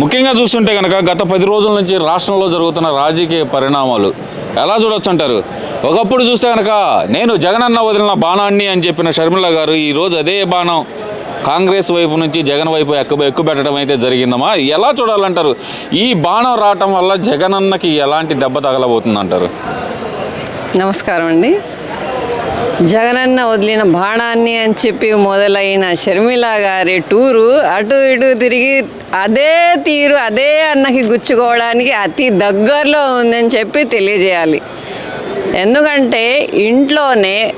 ముఖ్యంగా చూస్తుంటే కనుక గత పది రోజుల నుంచి రాష్ట్రంలో జరుగుతున్న రాజకీయ పరిణామాలు ఎలా చూడొచ్చు అంటారు? ఒకప్పుడు చూస్తే కనుక నేను జగనన్న వదిలిన బాణాన్ని అని చెప్పిన షర్మిల గారు ఈరోజు అదే బాణం కాంగ్రెస్ వైపు నుంచి జగన్ వైపు ఎక్కువ ఎక్కువ పెట్టడం అయితే జరిగిందమ్మా. ఎలా చూడాలంటారు? ఈ బాణం రావటం వల్ల జగనన్నకి ఎలాంటి దెబ్బ తగలబోతుందంటారు? నమస్కారం అండి. జగనన్న వదిలిన బాణాన్ని అని చెప్పి మొదలైన షర్మిల గారి టూరు అటు ఇటు తిరిగి అదే తీరు అదే అన్నకి గుచ్చుకోవడానికి అతి దగ్గరలో ఉందని చెప్పి తెలియజేయాలి. ఎందుకంటే ఇంట్లోనే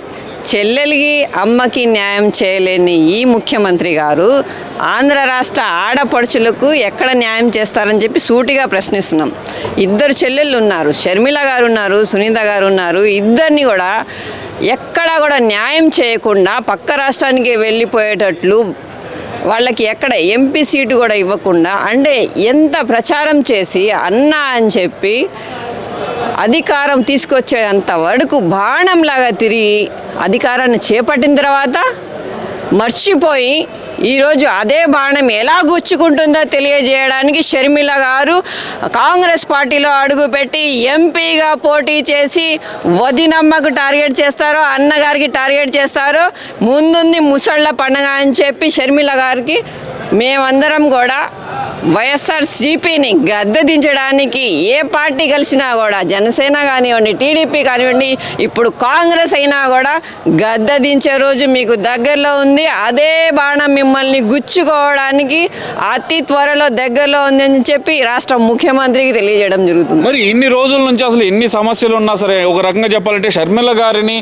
చెల్లెలికి అమ్మకి న్యాయం చేయలేని ఈ ముఖ్యమంత్రి గారు ఆంధ్ర రాష్ట్ర ఆడపడుచులకు ఎక్కడ న్యాయం చేస్తారని చెప్పి సూటిగా ప్రశ్నిస్తున్నాం. ఇద్దరు చెల్లెళ్ళు ఉన్నారు షర్మిల గారు ఉన్నారు సునీత గారు ఉన్నారు ఇద్దరిని కూడా ఎక్కడా కూడా న్యాయం చేయకుండా పక్క రాష్ట్రానికి వెళ్ళిపోయేటట్లు వాళ్ళకి ఎక్కడ ఎంపీ సీటు కూడా ఇవ్వకుండా అంటే ఎంత ప్రచారం చేసి అన్నా అని చెప్పి అధికారం తీసుకొచ్చేంత వరకు బాణంలాగా తిరిగి అధికారాన్ని చేపట్టిన తర్వాత మర్చిపోయి ఈరోజు అదే బాణం ఎలా గుచ్చుకుంటుందో తెలియజేయడానికి షర్మిల గారు కాంగ్రెస్ పార్టీలో అడుగుపెట్టి ఎంపీగా పోటీ చేసి వదినమ్మకు టార్గెట్ చేస్తారో అన్నగారికి టార్గెట్ చేస్తారో ముందుంది ముసళ్ళ పండగ అని చెప్పి షర్మిల గారికి మేమందరం కూడా వైఎస్ఆర్సీపీని గద్దె దించడానికి ఏ పార్టీ కలిసినా కూడా జనసేన కానివ్వండి టీడీపీ కానివ్వండి ఇప్పుడు కాంగ్రెస్ అయినా కూడా గద్దె దించే రోజు మీకు దగ్గరలో ఉంది. అదే బాణం మిమ్మల్ని గుచ్చుకోవడానికి అతి త్వరలో దగ్గరలో ఉంది అని చెప్పి రాష్ట్ర ముఖ్యమంత్రికి తెలియజేయడం జరుగుతుంది. మరి ఇన్ని రోజుల నుంచి అసలు ఎన్ని సమస్యలు ఉన్నా సరే ఒక రకంగా చెప్పాలంటే షర్మిల గారిని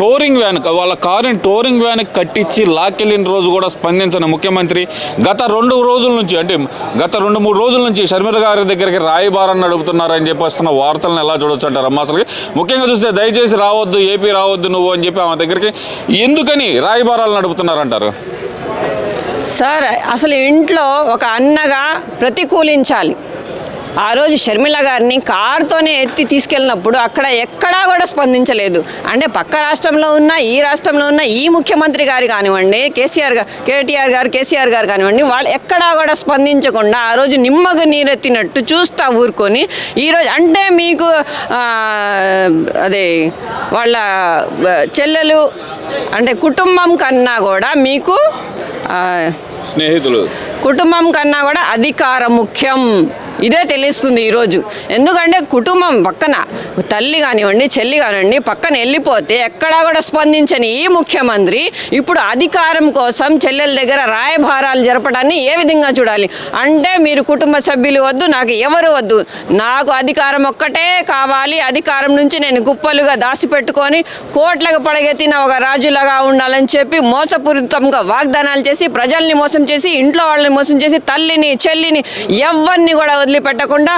టోరింగ్ వ్యాన్ వాళ్ళ కారుని టోరింగ్ వ్యాన్ కట్టించి లాక్కెళ్ళిన రోజు కూడా స్పందించిన ముఖ్యమంత్రి గత రెండు రోజుల నుంచి అంటే గత రెండు మూడు రోజుల నుంచి షర్మిల గారి దగ్గరికి రాయబారాన్ని నడుపుతున్నారని చెప్పి వస్తున్న వార్తలను ఎలా చూడొచ్చు అంటారు అమ్మ? అసలు ముఖ్యంగా చూస్తే దయచేసి రావద్దు ఏపీ రావద్దు నువ్వు అని చెప్పి ఆమె దగ్గరికి ఎందుకని రాయబారాలు నడుపుతున్నారంటారు? సార్ అసలు ఇంట్లో ఒక అన్నగా ప్రతికూలించాలి. ఆ రోజు షర్మిల గారిని కారుతోనే ఎత్తి తీసుకెళ్ళినప్పుడు అక్కడ ఎక్కడా కూడా స్పందించలేదు. అంటే పక్క రాష్ట్రంలో ఉన్న ఈ రాష్ట్రంలో ఉన్న ఈ ముఖ్యమంత్రి గారు కానివ్వండి కేసీఆర్ గారు కేటీఆర్ గారు కేసీఆర్ గారు కానివ్వండి వాళ్ళు ఎక్కడా కూడా స్పందించకుండా ఆ రోజు నిమ్మకు నీరెత్తినట్టు చూస్తా ఊరుకొని ఈరోజు అంటే మీకు అదే వాళ్ళ చెల్లెలు అంటే కుటుంబం కన్నా కూడా మీకు స్నేహితులు. కుటుంబం కన్నా కూడా అధికారం ముఖ్యం. ఇదే తెలుస్తుంది ఈరోజు. ఎందుకంటే కుటుంబం పక్కన తల్లి కానివ్వండి చెల్లి కానివ్వండి పక్కన వెళ్ళిపోతే ఎక్కడా కూడా స్పందించని ఈ ముఖ్యమంత్రి ఇప్పుడు అధికారం కోసం చెల్లెల దగ్గర రాయభారాలు జరపడాన్ని ఏ విధంగా చూడాలి? అంటే మీరు కుటుంబ సభ్యులు వద్దు నాకు ఎవరు వద్దు. నాకు అధికారం ఒక్కటే కావాలి. అధికారం నుంచి నేను గుప్పలుగా దాచిపెట్టుకొని కోట్లకు పడగెత్తిన ఒక రాజులాగా ఉండాలని చెప్పి మోసపూరితంగా వాగ్దానాలు చేసి ప్రజల్ని మోసం చేసి ఇంట్లో వాళ్ళని మోసం చేసి తల్లిని చెల్లిని ఎవరిని కూడా వదిలిపెట్టకుండా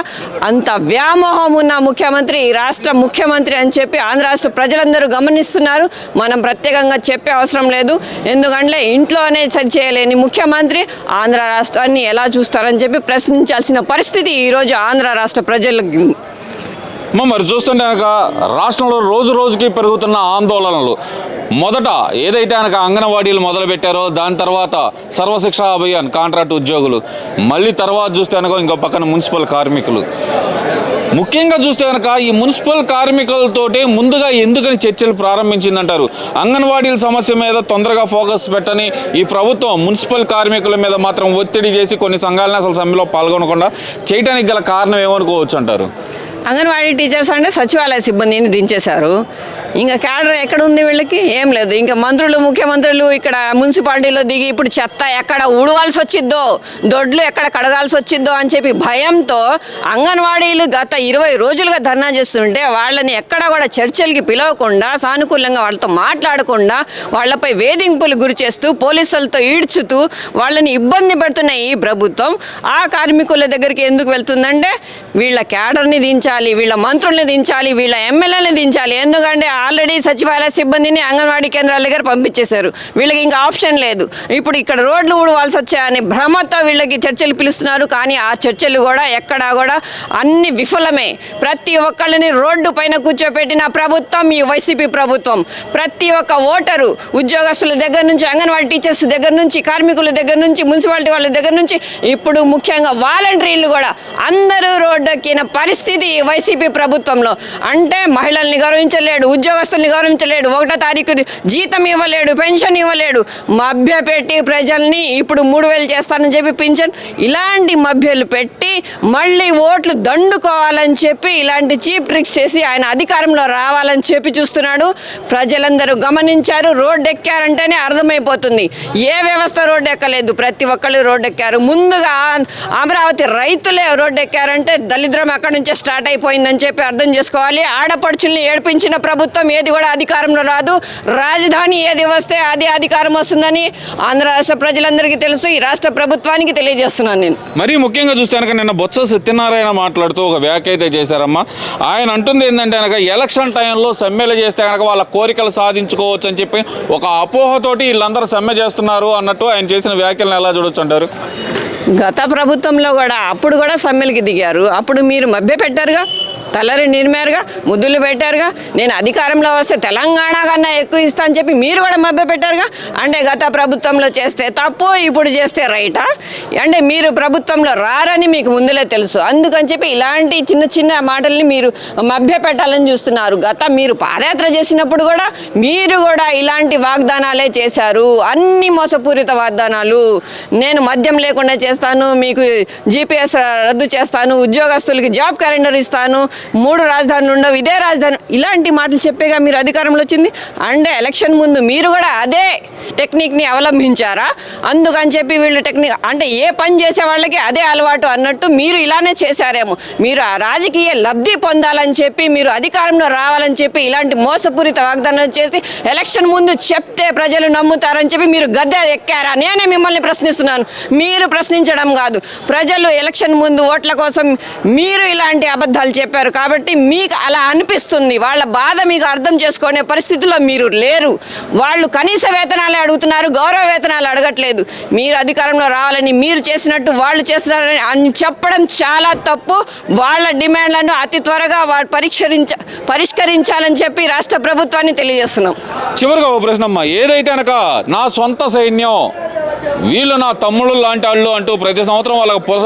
అంత వ్యామోహం ఉన్న ముఖ్యమంత్రి ఈ రాష్ట్ర ముఖ్యమంత్రి అని చెప్పి ఆంధ్ర రాష్ట్ర ప్రజలందరూ గమనిస్తున్నారు. మనం ప్రత్యేకంగా చెప్పే అవసరం లేదు. ఎందుకంటే ఇంట్లోనే సరి చేయలేని ముఖ్యమంత్రి ఆంధ్ర రాష్ట్రాన్ని ఎలా చూస్తారని చెప్పి ప్రశ్నించాల్సిన పరిస్థితి ఈరోజు ఆంధ్ర రాష్ట్ర ప్రజలకు మరి చూస్తుంటే కనుక రాష్ట్రంలో రోజు రోజుకి పెరుగుతున్న ఆందోళనలు. మొదట ఏదైతే కనుక అంగన్వాడీలు మొదలు పెట్టారో దాని తర్వాత సర్వశిక్ష అభియాన్ కాంట్రాక్ట్ ఉద్యోగులు. మళ్ళీ తర్వాత చూస్తే కనుక ఇంకో పక్కన మున్సిపల్ కార్మికులు. ముఖ్యంగా చూస్తే కనుక ఈ మున్సిపల్ కార్మికులతోటి ముందుగా ఎందుకని చర్చలు ప్రారంభించిందంటారు? అంగన్వాడీల సమస్య మీద తొందరగా ఫోకస్ పెట్టని ఈ ప్రభుత్వం మున్సిపల్ కార్మికుల మీద మాత్రం ఒత్తిడి చేసి కొన్ని సంఘాలను అసలు సమ్మెలో పాల్గొనకుండా చేయడానికి గల కారణం ఏమనుకోవచ్చు అంటారు? అంగన్వాడీ టీచర్స్ అంటే సచివాలయ సిబ్బందిని దించేశారు. ఇంకా క్యాడర్ ఎక్కడ ఉంది వీళ్ళకి? ఏం లేదు. ఇంకా మంత్రులు ముఖ్యమంత్రులు ఇక్కడ మున్సిపాలిటీలో దిగి ఇప్పుడు చెత్త ఎక్కడ ఊడవాల్సి వచ్చిద్దో దొడ్లు ఎక్కడ కడగాల్సి వచ్చిద్దో అని చెప్పి భయంతో అంగన్వాడీలు గత ఇరవై రోజులుగా ధర్నా చేస్తుంటే వాళ్ళని ఎక్కడ కూడా చర్చలకి పిలవకుండా సానుకూలంగా వాళ్ళతో మాట్లాడకుండా వాళ్ళపై వేధింపులు గురి చేస్తూ పోలీసులతో ఈడ్చుతూ వాళ్ళని ఇబ్బంది పెడుతున్న ఈ ప్రభుత్వం ఆ కార్మికుల దగ్గరికి ఎందుకు వెళ్తుందంటే వీళ్ళ క్యాడర్ని దించాలి వీళ్ళ మంత్రుల్ని దించాలి వీళ్ళ ఎమ్మెల్యేని దించాలి. ఎందుకంటే ఆల్రెడీ సచివాలయ సిబ్బందిని అంగన్వాడీ కేంద్రాల దగ్గర పంపించేశారు. వీళ్ళకి ఇంకా ఆప్షన్ లేదు. ఇప్పుడు ఇక్కడ రోడ్లు ఊడవాల్సి వచ్చాయని భ్రమతో వీళ్ళకి చర్చలు పిలుస్తున్నారు. కానీ ఆ చర్చలు కూడా ఎక్కడా కూడా అన్ని విఫలమే. ప్రతి ఒక్కళ్ళని రోడ్డు పైన కూర్చోపెట్టిన ప్రభుత్వం ఈ వైసీపీ ప్రభుత్వం. ప్రతి ఒక్క ఓటరు ఉద్యోగస్తుల దగ్గర నుంచి అంగన్వాడీ టీచర్స్ దగ్గర నుంచి కార్మికుల దగ్గర నుంచి మున్సిపాలిటీ వాళ్ళ దగ్గర నుంచి ఇప్పుడు ముఖ్యంగా వాలంటీర్లు కూడా అందరూ రోడ్డెక్కిన పరిస్థితి ఈ వైసీపీ ప్రభుత్వంలో. అంటే మహిళల్ని గౌరవించలేడు ఉద్యోగస్తుల్ని గౌరవించలేడు ఒకటో తారీఖు జీతం ఇవ్వలేడు పెన్షన్ ఇవ్వలేడు. మభ్య పెట్టి ప్రజల్ని ఇప్పుడు మూడు వేలు చేస్తానని చెప్పి పింఛన్ ఇలాంటి మభ్యలు పెట్టి మళ్ళీ ఓట్లు దండుకోవాలని చెప్పి ఇలాంటి చీప్ ట్రిక్స్ చేసి ఆయన అధికారంలో రావాలని చెప్పి చూస్తున్నాడు. ప్రజలందరూ గమనించారు రోడ్డు ఎక్కారంటేనే అర్థమైపోతుంది. ఏ వ్యవస్థ రోడ్డు ఎక్కలేదు ప్రతి ఒక్కళ్ళు రోడ్డు ఎక్కారు ముందుగా అమరావతి రైతులే రోడ్డు ఎక్కారంటే దళిద్రం అక్కడి నుంచే స్టార్ట్ అయిపోయిందని చెప్పి అర్థం చేసుకోవాలి. ఆడపడుచుల్ని ఏడిపించిన ప్రభుత్వం ఏది కూడా అధికారంలో రాదు. రాజధాని ఏది వస్తే అది అధికారం వస్తుందని ఆంధ్ర రాష్ట్ర ప్రజలందరికీ తెలుసు. ఈ రాష్ట్ర ప్రభుత్వానికి తెలియజేస్తున్నాను నేను. మరీ ముఖ్యంగా చూస్తే కనుక నిన్న బొత్స సత్యనారాయణ మాట్లాడుతూ ఒక వ్యాఖ్య అయితే చేశారమ్మా. ఆయన అంటుంది ఏంటంటే కనుక ఎలక్షన్ టైంలో సమ్మెలు చేస్తే కనుక వాళ్ళ కోరికలు సాధించుకోవచ్చు అని చెప్పి ఒక అపోహతోటి వీళ్ళందరూ సమ్మె చేస్తున్నారు అన్నట్టు ఆయన చేసిన వ్యాఖ్యలను ఎలా చూడొచ్చు అంటారు? గత ప్రభుత్వంలో కూడా అప్పుడు కూడా సమ్మెలకి దిగారు. అప్పుడు మీరు మభ్య పెట్టారుగా తలరి నిర్మారుగా ముద్దులు పెట్టారుగా. నేను అధికారంలో వస్తే తెలంగాణ కన్నా ఎక్కువ ఇస్తా అని చెప్పి మీరు కూడా మభ్య పెట్టారుగా. అంటే గత ప్రభుత్వంలో చేస్తే తప్పు ఇప్పుడు చేస్తే రైటా. అంటే మీరు ప్రభుత్వంలో రారని మీకు ముందులే తెలుసు. అందుకని చెప్పి ఇలాంటి చిన్న చిన్న మాటల్ని మీరు మభ్య పెట్టాలని చూస్తున్నారు. గత మీరు పాదయాత్ర చేసినప్పుడు కూడా మీరు కూడా ఇలాంటి వాగ్దానాలే చేశారు. అన్ని మోసపూరిత వాగ్దానాలు. నేను మద్యం లేకుండా చేస్తాను మీకు జీపీఎస్ రద్దు చేస్తాను ఉద్యోగస్తులకి జాబ్ క్యాలెండర్ ఇస్తాను మూడు రాజధానులు ఉండవు ఇదే రాజధాని. ఇలాంటి మాటలు చెప్పేగా మీరు అధికారంలో వచ్చింది. అండ్ ఎలక్షన్ ముందు మీరు కూడా అదే టెక్నిక్ని అవలంబించారా? అందుకని చెప్పి వీళ్ళు టెక్నిక్ అంటే ఏ పని చేసే వాళ్ళకి అదే అలవాటు అన్నట్టు మీరు ఇలానే చేశారేమో. మీరు ఆ రాజకీయ లబ్ధి పొందాలని చెప్పి మీరు అధికారంలో రావాలని చెప్పి ఇలాంటి మోసపూరిత వాగ్దానాలు చేసి ఎలక్షన్ ముందు చెప్తే ప్రజలు నమ్ముతారని చెప్పి మీరు గద్దె ఎక్కారా? నేనే మిమ్మల్ని ప్రశ్నిస్తున్నాను. మీరు ప్రశ్నించడం కాదు. ప్రజలు ఎలక్షన్ ముందు ఓట్ల కోసం మీరు ఇలాంటి అబద్ధాలు చెప్పారు కాబట్టి మీకు అలా అనిపిస్తుంది. వాళ్ళ బాధ మీకు అర్థం చేసుకునే పరిస్థితిలో మీరు లేరు. వాళ్ళు కనీస వేతనాలే అడుగుతున్నారు గౌరవ వేతనాలు అడగట్లేదు. మీరు అధికారంలో రావాలని మీరు చేసినట్టు వాళ్ళు చేస్తున్నారని అని చెప్పడం చాలా తప్పు. వాళ్ళ డిమాండ్లను అతి త్వరగా వాళ్ళు పరిష్కరించాలని చెప్పి రాష్ట్ర ప్రభుత్వాన్ని తెలియజేస్తున్నాం. చివరిగా ఓ ప్రశ్నమ్మ ఏదైతే కనుక నా సొంత సైన్యం వీళ్ళు నా తమ్ముళ్ళు లాంటి వాళ్ళు అంటూ ప్రతి సంవత్సరం వాళ్ళకి పురస్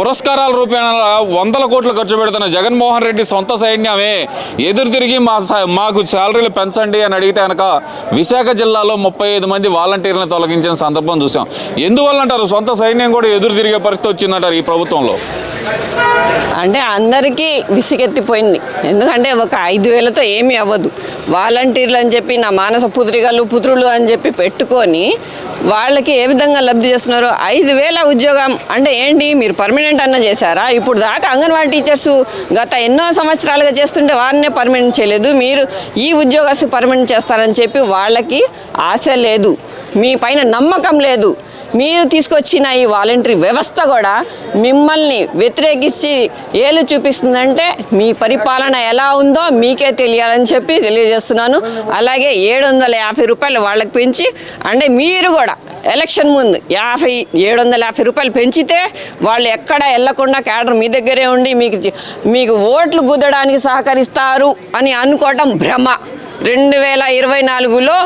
పురస్కారాల రూపేణ వందల కోట్లు ఖర్చు పెడుతున్న జగన్మోహన్ రెడ్డి సొంత సైన్యమే. ఎదురు తిరిగి మా స- మాకు శాలరీలు పెంచండి అని అడిగితే కనుక విశాఖ జిల్లాలో ముప్పై ఐదు మంది వాలంటీర్లను తొలగించిన సందర్భం చూసాం. ఎందువల్ల అంటారు? సొంత సైన్యం కూడా ఎదురు తిరిగే పరిస్థితి వచ్చిందంటారు ఈ ప్రభుత్వంలో? అంటే అందరికీ విసిగెత్తిపోయింది. ఎందుకంటే ఒక ఐదు వేలతో ఏమీ అవ్వదు. వాలంటీర్లు అని చెప్పి నా మానస పుత్రికలు పుత్రులు అని చెప్పి పెట్టుకొని వాళ్ళకి ఏ విధంగా లబ్ధి చేస్తున్నారు ఐదు వేల ఉద్యోగం. అంటే ఏంటి? మీరు పర్మనెంట్ అన్న చేశారా? ఇప్పుడు దాకా అంగన్వాడీ టీచర్స్ గత ఎన్నో సంవత్సరాలుగా చేస్తుంటే వారినే పర్మనెంట్ చేయలేదు. మీరు ఈ ఉద్యోగస్తు పర్మనెంట్ చేస్తారని చెప్పి వాళ్ళకి ఆశ లేదు. మీ పైన నమ్మకం లేదు. మీరు తీసుకొచ్చిన ఈ వాలంటరీ వ్యవస్థ కూడా మిమ్మల్ని వ్యతిరేకించి ఏలు చూపిస్తుందంటే మీ పరిపాలన ఎలా ఉందో మీకే తెలియాలని చెప్పి తెలియజేస్తున్నాను. అలాగే ఏడు వందల యాభై రూపాయలు వాళ్ళకి పెంచి అంటే మీరు కూడా ఎలక్షన్ ముందు యాభై ఏడు వందల యాభై రూపాయలు పెంచితే వాళ్ళు ఎక్కడ వెళ్ళకుండా క్యాడర్ మీ దగ్గరే ఉండి మీకు మీకు ఓట్లు గుద్దడానికి సహకరిస్తారు అని అనుకోవటం భ్రమ. రెండు వేల ఇరవై నాలుగులో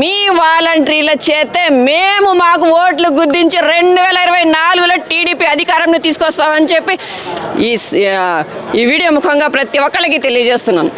మీ వాలంటీర్ల చేతే మేము మాకు ఓట్లు గుద్దించి రెండు వేల ఇరవై నాలుగులో టీడీపీ అధికారంలో తీసుకొస్తామని చెప్పి ఈ ఈ వీడియో ముఖంగా ప్రతి ఒక్కరికి తెలియజేస్తున్నాను.